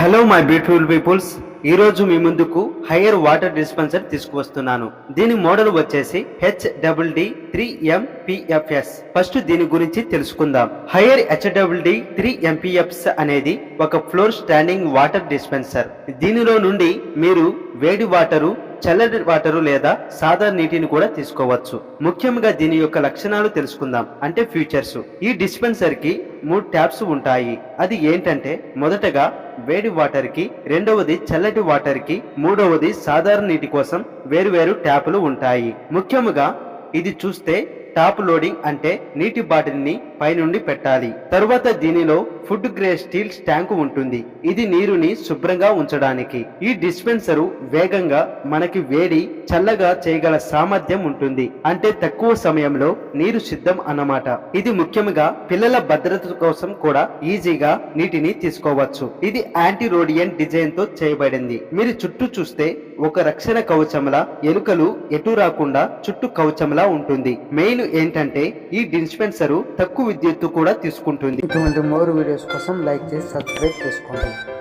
Hello my beautiful peoples ఈరోజు మీ ముందుకు hire water dispenser తీసుకువస్తున్నాను. దీని మోడల్ వచ్చేసి H double D three M PFS first దీని గురించి తెలుసుకుందాం. Haier H double D three MPFS అనేది ఒక ఫ్లోర్ స్టాండింగ్ వాటర్ డిస్పెన్సర్ దీనిలో నుండి మీరు వేడి వాటరు చల్లటి వాటరు లేదా సాధారణ నీటిని కూడా తీసుకోవచ్చు. ముఖ్యంగా దీని యొక్క లక్షణాలు తెలుసుకుందాం. అంటే ఫీచర్స్ ఈ డిస్పెన్సర్కి మూడు ట్యాప్స్ ఉంటాయి. అది ఏంటంటే మొదటగా వేడి వాటర్కి రెండవది చల్లటి వాటర్కి మూడవది సాధారణ నీటి కోసం వేరువేరు ట్యాపులు ఉంటాయి. ముఖ్యముగా ఇది చూస్తే టాప్ లోడింగ్ అంటే నీటి బాటిల్ని పైనుండి పెట్టాలి. తరువాత దీనిలో ఫుడ్ గ్రేడ్ స్టీల్ ట్యాంకు ఉంటుంది. ఇది నీరుని శుభ్రంగా ఉంచడానికి. ఈ డిస్పెన్సరు వేగంగా మనకి వేడి చల్లగా చేయగల సామర్థ్యం ఉంటుంది. అంటే తక్కువ సమయంలో నీరు సిద్ధం అన్నమాట. ఇది ముఖ్యంగా పిల్లల భద్రత కోసం కూడా ఈజీగా నీటిని తీసుకోవచ్చు. ఇది యాంటీ రోడియన్ డిజైన్తో చేయబడింది. మీరు చుట్టూ చూస్తే ఒక రక్షణ కవచంలా ఎలుకలు ఎటు రాకుండా చుట్టూ కవచంలా ఉంటుంది. మెయిన్ ఏంటంటే ఈ డిస్పెన్సరు తక్కువ విద్యుత్తు కూడా తీసుకుంటుంది. ఇటువంటి మోర్ వీడియోస్ కోసం లైక్ చేసి సబ్స్క్రైబ్ చేసుకోండి.